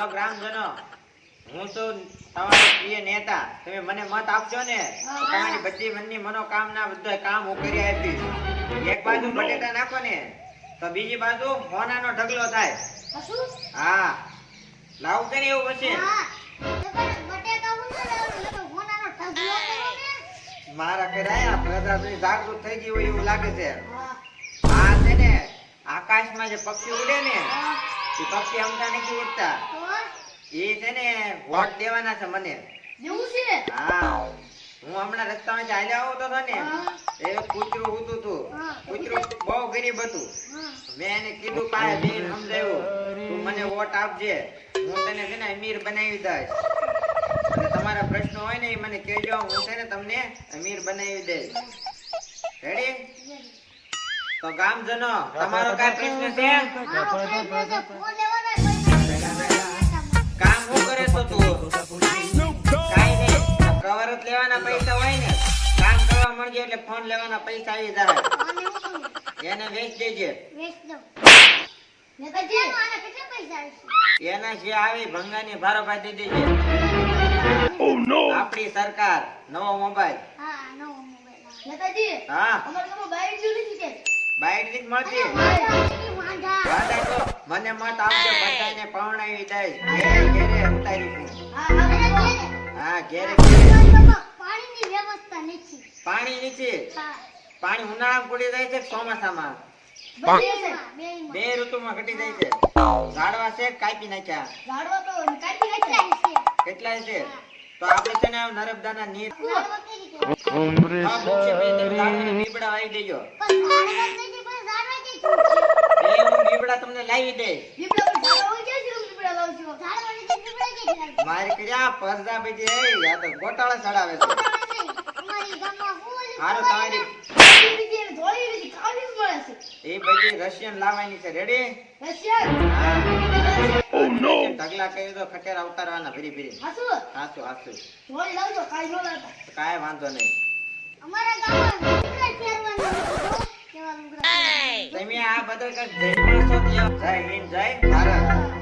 Hello ગ્રામજનો. હું છું તમારો પ્રિય નેતા. તમે મને મત આપજો ને. તમારી બધી મનની મનોકામના બધા કામ હું કરી આપીશ એક બાજુ બટેટા નાખો ને તો બીજી બાજુ હોનાનો ઢગલો થાય. હા. લાવું કે એવું પછી? મારા કરાયા પ્રજાની જાગૃત થઈ ગઈ હોય એવું લાગે છે. આ છે ને આકાશમાં જે પક્ષી ઉડે ને એ પક્ષી અમતા નથી ઉઠતા એ છે ને વોટ દેવાના છે મને. હા. હું હમણાં રસ્તામાં ચાલ્યા આવતો હતો ને એ કૂતરું ઉતું તું. કૂતરું? બહુ ગરીબ હતું. મેં એને કીધું પાસે બેન સમજાયું? તું મને વોટ આપજે. હું તને છે ને અમીર બનાવી દઈશ. તમારા પ્રશ્નો હોય ને એ મને કહેજો. હું છે ને તમને અમીર બનાવી દઈશ. રેડી તો ગામજનો તમારો કઈ પ્રશ્ન છે? કામ હું કરે તો તું? કાઈ નહીં. કવર જ લેવાના પૈસા હોય ને. કામ કરવા મળજે એટલે ફોન લેવાના પૈસા આવી જાય. એને વેચ દેજે. એના જે આવી ભંગાની ભારોભાઈ દઈ દેજે. આપણી સરકાર નવો મોબાઈલ. હા બાઈટની મળતી મને મત આપજો બધાને પહોંચાડી દઈશ. ઘેરે ઘેરે ઉતારીશું. હા ઘેરે પાણીની વ્યવસ્થા નથી પાણી નીચે? પાણી ઉનાળામાં પડી જાય છે ચોમાસામાં? બે ઋતુમાં ઘટી જાય છે. ઝાડવા છે કાપી નાખ્યા? ઝાડવા તો કાપી નાખ્યા છે. કેટલાય છે? તો આપણે છે ને નર્મદાના નીર ઝાડવાના બીબડા વાવી દેજો. પણ ઝાડવા કઈ રીતે? પણ કઈ હું બીબડા તમને લાવી દઈશ લીમડા પર ઝાડવા હોય ક્યાંથી તમે લીમડા લાવો છો? ઝાડવા નીચે લીમડા ક્યાંથી લાવો? મારી કર્યા પરદા બીજી એ યા તો ગોટાળા ચડાવે છે ઝાડવા નહીં. અમારી ગામમાં શું ઓલું હારું તમારી કાળી બીજી અને ધોળી બીજી કાળી જ મળે છે. એ બધી રશિયન લાવવાની છે રેડી રશિયન. હા રશિયન. ઢગલા કરી દો ખટેરા ઉતારવાના ફરી ફરી હાસુ? હાસુ હાસુ ધોળી લાવજો, કાળી ન લાવતા. કાંઈ વાંધો નહીં અમારા ગામમાં લુગડા પહેરવાના તમે આ બધા. જય હિન્દ જય ભારત